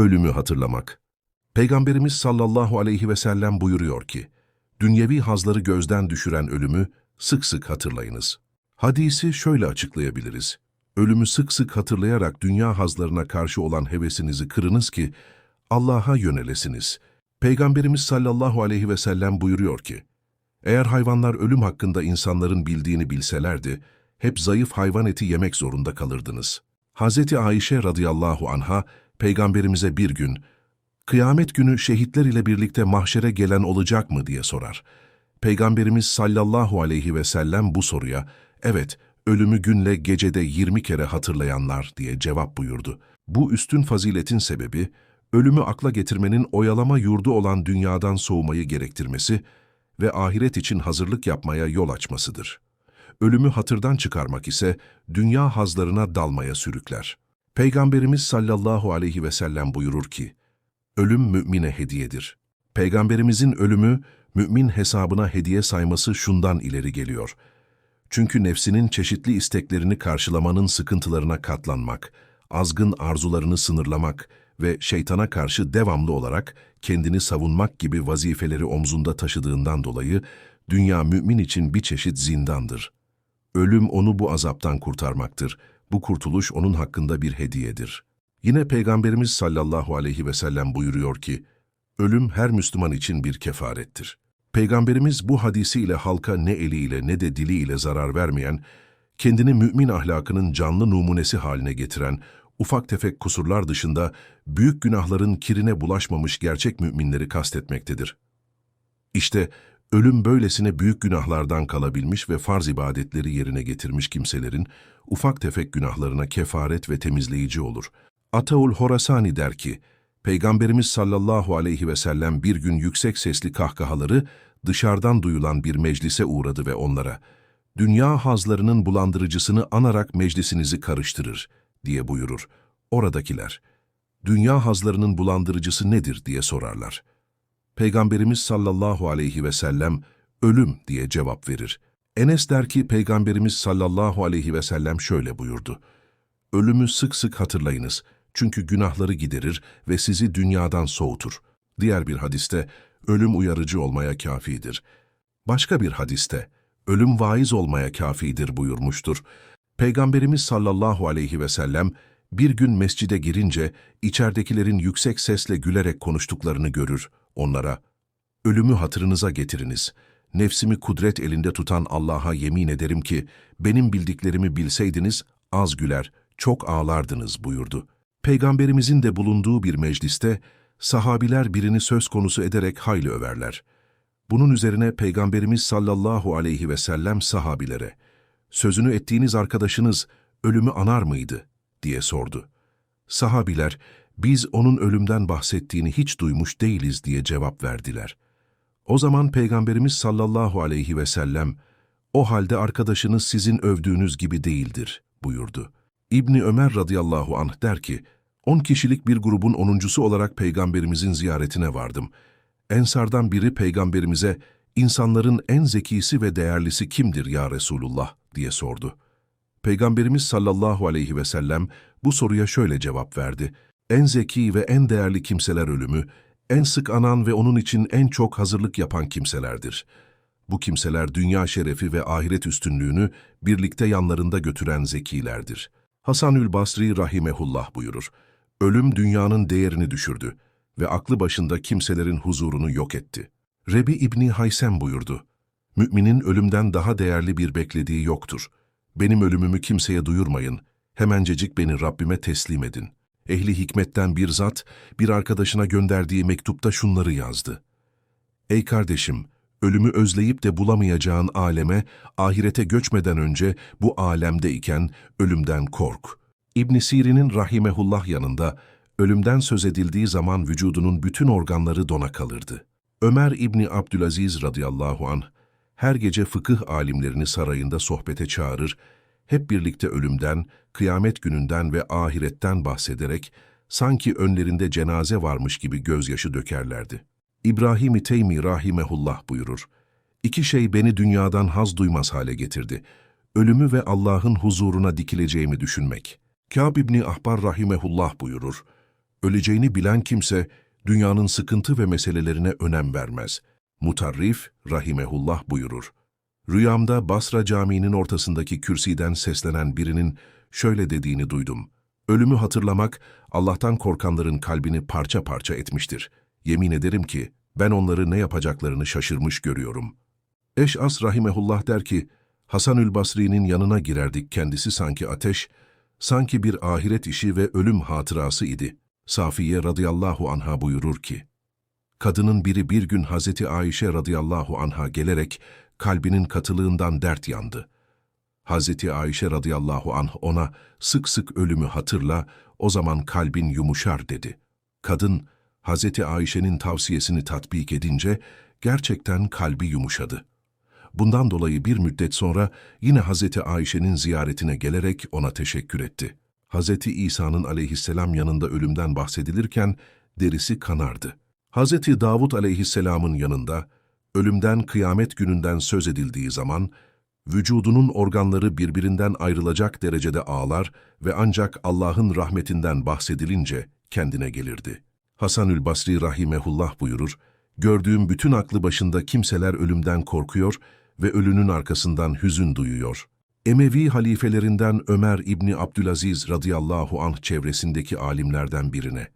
Ölümü hatırlamak. Peygamberimiz sallallahu aleyhi ve sellem buyuruyor ki, dünyevi hazları gözden düşüren ölümü sık sık hatırlayınız. Hadisi şöyle açıklayabiliriz. Ölümü sık sık hatırlayarak dünya hazlarına karşı olan hevesinizi kırınız ki Allah'a yönelesiniz. Peygamberimiz sallallahu aleyhi ve sellem buyuruyor ki, eğer hayvanlar ölüm hakkında insanların bildiğini bilselerdi, hep zayıf hayvan eti yemek zorunda kalırdınız. Hazreti Ayşe radıyallahu anha, Peygamberimize bir gün, kıyamet günü şehitler ile birlikte mahşere gelen olacak mı diye sorar. Peygamberimiz sallallahu aleyhi ve sellem bu soruya, evet, ölümü günle gecede 20 kere hatırlayanlar diye cevap buyurdu. Bu üstün faziletin sebebi, ölümü akla getirmenin oyalama yurdu olan dünyadan soğumayı gerektirmesi ve ahiret için hazırlık yapmaya yol açmasıdır. Ölümü hatırdan çıkarmak ise dünya hazlarına dalmaya sürükler. Peygamberimiz sallallahu aleyhi ve sellem buyurur ki, Ölüm mümine hediyedir. Peygamberimizin ölümü, mümin hesabına hediye sayması şundan ileri geliyor. Çünkü nefsinin çeşitli isteklerini karşılamanın sıkıntılarına katlanmak, azgın arzularını sınırlamak ve şeytana karşı devamlı olarak kendini savunmak gibi vazifeleri omzunda taşıdığından dolayı dünya mümin için bir çeşit zindandır. Ölüm onu bu azaptan kurtarmaktır. Bu kurtuluş onun hakkında bir hediyedir. Yine Peygamberimiz sallallahu aleyhi ve sellem buyuruyor ki, ölüm her Müslüman için bir kefarettir. Peygamberimiz bu hadisiyle halka ne eliyle ne de diliyle zarar vermeyen, kendini mümin ahlakının canlı numunesi haline getiren, ufak tefek kusurlar dışında büyük günahların kirine bulaşmamış gerçek müminleri kastetmektedir. İşte ölüm böylesine büyük günahlardan kalabilmiş ve farz ibadetleri yerine getirmiş kimselerin ufak tefek günahlarına kefaret ve temizleyici olur. Ataul Horasani der ki, Peygamberimiz sallallahu aleyhi ve sellem bir gün yüksek sesli kahkahaları dışarıdan duyulan bir meclise uğradı ve onlara, dünya hazlarının bulandırıcısını anarak meclisinizi karıştırır diye buyurur. Oradakiler, dünya hazlarının bulandırıcısı nedir diye sorarlar. Peygamberimiz sallallahu aleyhi ve sellem ölüm diye cevap verir. Enes der ki Peygamberimiz sallallahu aleyhi ve sellem şöyle buyurdu. Ölümü sık sık hatırlayınız çünkü günahları giderir ve sizi dünyadan soğutur. Diğer bir hadiste ölüm uyarıcı olmaya kafidir. Başka bir hadiste ölüm vaiz olmaya kafidir buyurmuştur. Peygamberimiz sallallahu aleyhi ve sellem bir gün mescide girince içeridekilerin yüksek sesle gülerek konuştuklarını görür. Onlara, ölümü hatırınıza getiriniz. Nefsimi kudret elinde tutan Allah'a yemin ederim ki, benim bildiklerimi bilseydiniz az güler, çok ağlardınız buyurdu. Peygamberimizin de bulunduğu bir mecliste, sahabiler birini söz konusu ederek hayli överler. Bunun üzerine Peygamberimiz sallallahu aleyhi ve sellem sahabilere, sözünü ettiğiniz arkadaşınız ölümü anar mıydı? diye sordu. Sahabiler, biz onun ölümden bahsettiğini hiç duymuş değiliz diye cevap verdiler. O zaman Peygamberimiz sallallahu aleyhi ve sellem, o halde arkadaşınız sizin övdüğünüz gibi değildir buyurdu. İbni Ömer radıyallahu anh der ki, on kişilik bir grubun onuncusu olarak Peygamberimizin ziyaretine vardım. Ensardan biri Peygamberimize, insanların en zekisi ve değerlisi kimdir ya Resulullah diye sordu. Peygamberimiz sallallahu aleyhi ve sellem bu soruya şöyle cevap verdi. En zeki ve en değerli kimseler ölümü, en sık anan ve onun için en çok hazırlık yapan kimselerdir. Bu kimseler dünya şerefi ve ahiret üstünlüğünü birlikte yanlarında götüren zekilerdir. Hasanül Basri rahimehullah buyurur. Ölüm dünyanın değerini düşürdü ve aklı başında kimselerin huzurunu yok etti. Rebi İbni Haysem buyurdu. Müminin ölümden daha değerli bir beklediği yoktur. Benim ölümümü kimseye duyurmayın. Hemencecik beni Rabbime teslim edin. Ehli hikmetten bir zat, bir arkadaşına gönderdiği mektupta şunları yazdı. Ey kardeşim, ölümü özleyip de bulamayacağın aleme, ahirete göçmeden önce bu alemde iken ölümden kork. İbn Sirin'in rahimehullah yanında, ölümden söz edildiği zaman vücudunun bütün organları dona kalırdı. Ömer İbni Abdülaziz radıyallahu anh, her gece fıkıh alimlerini sarayında sohbete çağırır, hep birlikte ölümden, kıyamet gününden ve ahiretten bahsederek, sanki önlerinde cenaze varmış gibi gözyaşı dökerlerdi. İbrahim-i Teymi rahimehullah buyurur, İki şey beni dünyadan haz duymaz hale getirdi. Ölümü ve Allah'ın huzuruna dikileceğimi düşünmek. Kâb İbni Ahbar rahimehullah buyurur, Öleceğini bilen kimse, dünyanın sıkıntı ve meselelerine önem vermez. Mutarrif, rahimehullah buyurur. Rüyamda Basra Camii'nin ortasındaki kürsiden seslenen birinin şöyle dediğini duydum. Ölümü hatırlamak, Allah'tan korkanların kalbini parça parça etmiştir. Yemin ederim ki, ben onları ne yapacaklarını şaşırmış görüyorum. Eş'as rahimehullah der ki, Hasanül Basri'nin yanına girerdik kendisi sanki ateş, sanki bir ahiret işi ve ölüm hatırası idi. Safiye radıyallahu anha buyurur ki, Kadının biri bir gün Hazreti Ayşe radıyallahu anha gelerek kalbinin katılığından dert yandı. Hazreti Ayşe radıyallahu anh ona sık sık ölümü hatırla, o zaman kalbin yumuşar dedi. Kadın, Hazreti Ayşe'nin tavsiyesini tatbik edince gerçekten kalbi yumuşadı. Bundan dolayı bir müddet sonra yine Hazreti Ayşe'nin ziyaretine gelerek ona teşekkür etti. Hazreti İsa'nın aleyhisselam yanında ölümden bahsedilirken derisi kanardı. Hazreti Davud aleyhisselamın yanında ölümden kıyamet gününden söz edildiği zaman vücudunun organları birbirinden ayrılacak derecede ağlar ve ancak Allah'ın rahmetinden bahsedilince kendine gelirdi. Hasanül Basri rahimehullah buyurur, gördüğüm bütün aklı başında kimseler ölümden korkuyor ve ölünün arkasından hüzün duyuyor. Emevi halifelerinden Ömer İbni Abdülaziz radıyallahu anh çevresindeki alimlerden birine,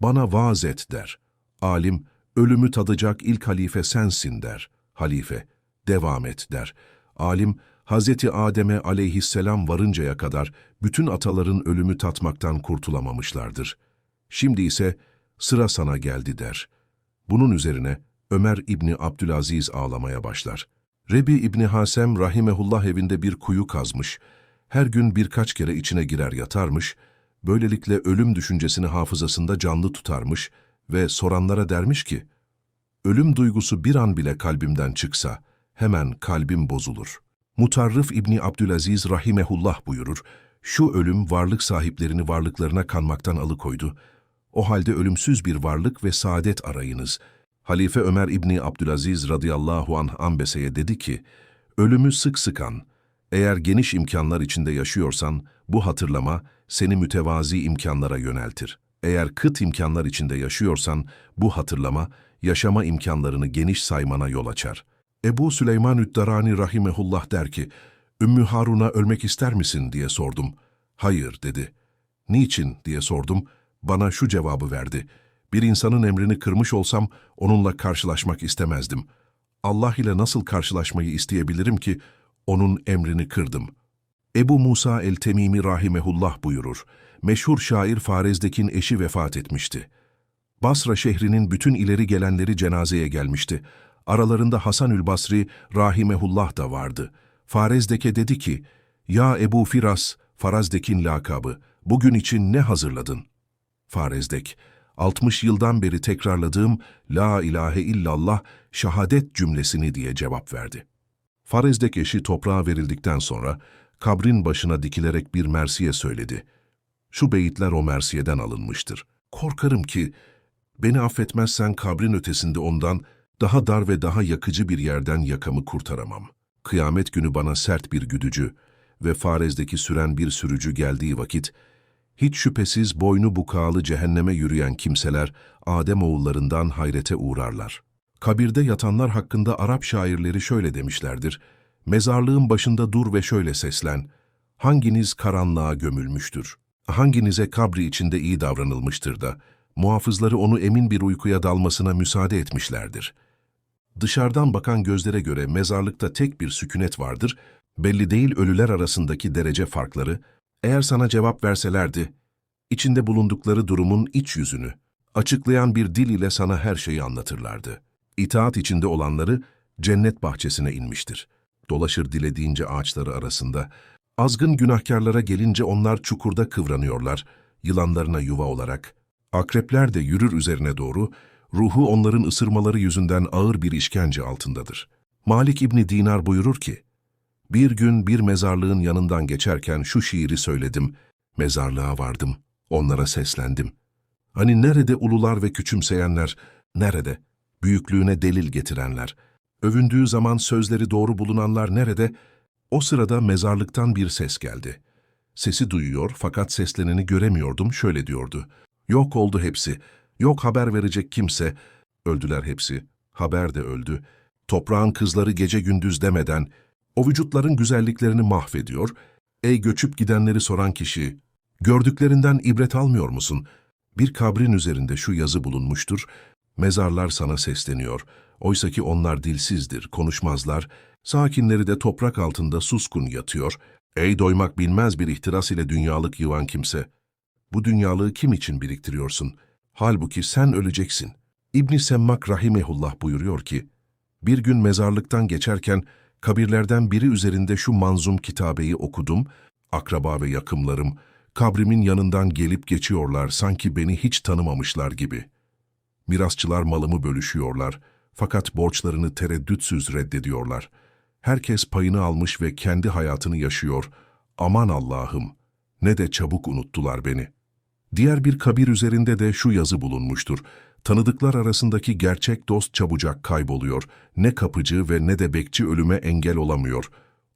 bana vaaz et der. Alim, ölümü tadacak ilk halife sensin der. Halife, devam et der. Alim, Hazreti Adem'e aleyhisselam varıncaya kadar bütün ataların ölümü tatmaktan kurtulamamışlardır. Şimdi ise sıra sana geldi der. Bunun üzerine Ömer İbni Abdülaziz ağlamaya başlar. Rebi İbni Hasem rahimehullah evinde bir kuyu kazmış, her gün birkaç kere içine girer yatarmış, böylelikle ölüm düşüncesini hafızasında canlı tutarmış ve soranlara dermiş ki, ölüm duygusu bir an bile kalbimden çıksa, hemen kalbim bozulur. Mutarrif İbni Abdülaziz rahimehullah buyurur, şu ölüm varlık sahiplerini varlıklarına kanmaktan alıkoydu. O halde ölümsüz bir varlık ve saadet arayınız. Halife Ömer İbni Abdülaziz radıyallahu anh Ambese'ye dedi ki, ölümü sık sıkan, eğer geniş imkanlar içinde yaşıyorsan, bu hatırlama seni mütevazi imkanlara yöneltir. Eğer kıt imkanlar içinde yaşıyorsan, bu hatırlama yaşama imkanlarını geniş saymana yol açar. Ebu Süleyman Üddarani rahimehullah der ki, Ümmü Harun'a ölmek ister misin diye sordum. Hayır dedi. Niçin diye sordum. Bana şu cevabı verdi. Bir insanın emrini kırmış olsam onunla karşılaşmak istemezdim. Allah ile nasıl karşılaşmayı isteyebilirim ki onun emrini kırdım. Ebu Musa el-Temimi rahimehullah buyurur. Meşhur şair Farezdekin eşi vefat etmişti. Basra şehrinin bütün ileri gelenleri cenazeye gelmişti. Aralarında Hasanül Basri rahimehullah da vardı. Farezdeke dedi ki, Ya Ebu Firas, Farazdekin lakabı, bugün için ne hazırladın? Farezdek, 60 yıldan beri tekrarladığım La ilahe illallah şehadet cümlesini diye cevap verdi. Farezdek eşi toprağa verildikten sonra kabrin başına dikilerek bir mersiye söyledi. Şu beyitler o mersiyeden alınmıştır. Korkarım ki beni affetmezsen kabrin ötesinde ondan daha dar ve daha yakıcı bir yerden yakamı kurtaramam. Kıyamet günü bana sert bir güdücü ve Farez'deki süren bir sürücü geldiği vakit, hiç şüphesiz boynu bukağılı cehenneme yürüyen kimseler Adem oğullarından hayrete uğrarlar. Kabirde yatanlar hakkında Arap şairleri şöyle demişlerdir, Mezarlığın başında dur ve şöyle seslen, hanginiz karanlığa gömülmüştür? Hanginize kabri içinde iyi davranılmıştır da, muhafızları onu emin bir uykuya dalmasına müsaade etmişlerdir. Dışarıdan bakan gözlere göre mezarlıkta tek bir sükunet vardır, belli değil ölüler arasındaki derece farkları, eğer sana cevap verselerdi, içinde bulundukları durumun iç yüzünü, açıklayan bir dil ile sana her şeyi anlatırlardı. İtaat içinde olanları cennet bahçesine inmiştir. Dolaşır dilediğince ağaçları arasında. Azgın günahkarlara gelince onlar çukurda kıvranıyorlar, yılanlarına yuva olarak. Akrepler de yürür üzerine doğru, ruhu onların ısırmaları yüzünden ağır bir işkence altındadır. Malik İbni Dinar buyurur ki, bir gün bir mezarlığın yanından geçerken şu şiiri söyledim, mezarlığa vardım, onlara seslendim. Hani nerede ulular ve küçümseyenler, nerede? Büyüklüğüne delil getirenler. Övündüğü zaman sözleri doğru bulunanlar nerede? O sırada mezarlıktan bir ses geldi. Sesi duyuyor fakat sesleneni göremiyordum, şöyle diyordu. Yok oldu hepsi. Yok haber verecek kimse. Öldüler hepsi. Haber de öldü. Toprağın kızları gece gündüz demeden o vücutların güzelliklerini mahvediyor. Ey göçüp gidenleri soran kişi, gördüklerinden ibret almıyor musun? Bir kabrin üzerinde şu yazı bulunmuştur. Mezarlar sana sesleniyor. Oysaki onlar dilsizdir, konuşmazlar. Sakinleri de toprak altında suskun yatıyor. Ey doymak bilmez bir ihtiras ile dünyalık yıvan kimse. Bu dünyalığı kim için biriktiriyorsun? Halbuki sen öleceksin. İbn Semmak rahimehullah buyuruyor ki, bir gün mezarlıktan geçerken kabirlerden biri üzerinde şu manzum kitabeyi okudum. Akraba ve yakımlarım kabrimin yanından gelip geçiyorlar sanki beni hiç tanımamışlar gibi. Mirasçılar malımı bölüşüyorlar fakat borçlarını tereddütsüz reddediyorlar. Herkes payını almış ve kendi hayatını yaşıyor. Aman Allah'ım, ne de çabuk unuttular beni. Diğer bir kabir üzerinde de şu yazı bulunmuştur. Tanıdıklar arasındaki gerçek dost çabucak kayboluyor. Ne kapıcı ve ne de bekçi ölüme engel olamıyor.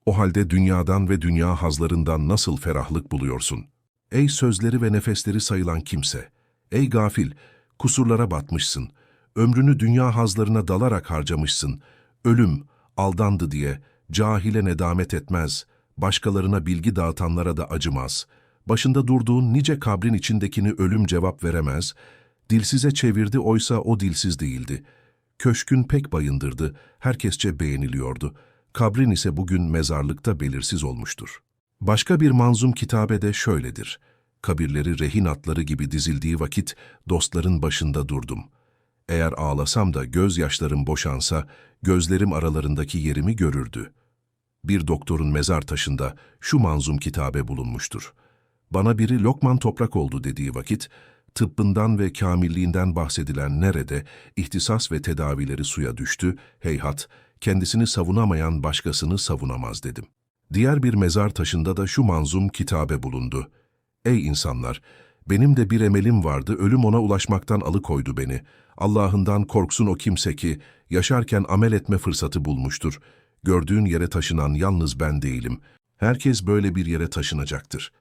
O halde dünyadan ve dünya hazlarından nasıl ferahlık buluyorsun? Ey sözleri ve nefesleri sayılan kimse! Ey gafil! Kusurlara batmışsın. Ömrünü dünya hazlarına dalarak harcamışsın. Ölüm, aldandı diye, cahile nedamet etmez. Başkalarına bilgi dağıtanlara da acımaz. Başında durduğun nice kabrin içindekini ölüm cevap veremez. Dilsize çevirdi oysa o dilsiz değildi. Köşkün pek bayındırdı, herkesçe beğeniliyordu. Kabrin ise bugün mezarlıkta belirsiz olmuştur. Başka bir manzum kitabede şöyledir. Kabirleri rehin atları gibi dizildiği vakit dostların başında durdum. Eğer ağlasam da gözyaşlarım boşansa, gözlerim aralarındaki yerimi görürdü. Bir doktorun mezar taşında şu manzum kitabe bulunmuştur. Bana biri Lokman toprak oldu dediği vakit, tıbbından ve kamilliğinden bahsedilen nerede ihtisas ve tedavileri suya düştü, heyhat, kendisini savunamayan başkasını savunamaz dedim. Diğer bir mezar taşında da şu manzum kitabe bulundu. Ey insanlar! Benim de bir emelim vardı, ölüm ona ulaşmaktan alıkoydu beni. Allah'ından korksun o kimse ki, yaşarken amel etme fırsatı bulmuştur. Gördüğün yere taşınan yalnız ben değilim. Herkes böyle bir yere taşınacaktır.